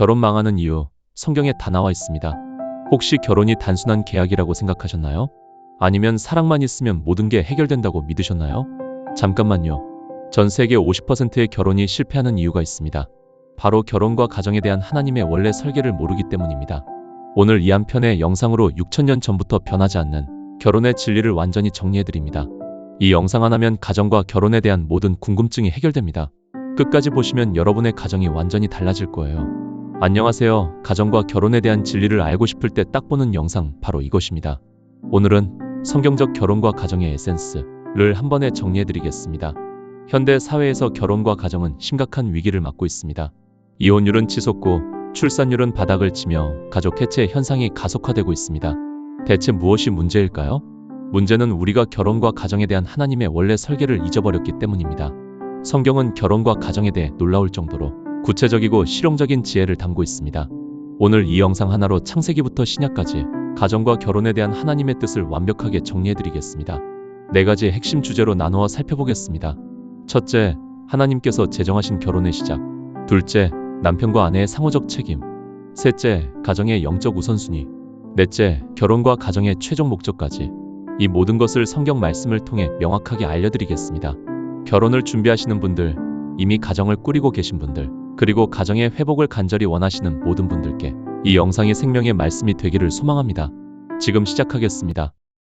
결혼 망하는 이유 성경에 다 나와 있습니다. 혹시 결혼이 단순한 계약이라고 생각하셨나요? 아니면 사랑만 있으면 모든 게 해결된다고 믿으셨나요? 잠깐만요. 전 세계 50%의 결혼이 실패하는 이유가 있습니다. 바로 결혼과 가정에 대한 하나님의 원래 설계를 모르기 때문입니다. 오늘 이 한 편의 영상으로 6천년 전부터 변하지 않는 결혼의 진리를 완전히 정리해드립니다. 이 영상 하나면 가정과 결혼에 대한 모든 궁금증이 해결됩니다. 끝까지 보시면 여러분의 가정이 완전히 달라질 거예요. 안녕하세요. 가정과 결혼에 대한 진리를 알고 싶을 때 딱 보는 영상 바로 이것입니다. 오늘은 성경적 결혼과 가정의 에센스를 한 번에 정리해 드리겠습니다. 현대 사회에서 결혼과 가정은 심각한 위기를 맞고 있습니다. 이혼율은 치솟고 출산율은 바닥을 치며 가족 해체 현상이 가속화되고 있습니다. 대체 무엇이 문제일까요? 문제는 우리가 결혼과 가정에 대한 하나님의 원래 설계를 잊어버렸기 때문입니다. 성경은 결혼과 가정에 대해 놀라울 정도로 구체적이고 실용적인 지혜를 담고 있습니다. 오늘 이 영상 하나로 창세기부터 신약까지 가정과 결혼에 대한 하나님의 뜻을 완벽하게 정리해드리겠습니다. 네 가지 핵심 주제로 나누어 살펴보겠습니다. 첫째, 하나님께서 제정하신 결혼의 시작. 둘째, 남편과 아내의 상호적 책임. 셋째, 가정의 영적 우선순위. 넷째, 결혼과 가정의 최종 목적까지. 이 모든 것을 성경 말씀을 통해 명확하게 알려드리겠습니다. 결혼을 준비하시는 분들, 이미 가정을 꾸리고 계신 분들, 그리고 가정의 회복을 간절히 원하시는 모든 분들께 이 영상이 생명의 말씀이 되기를 소망합니다. 지금 시작하겠습니다.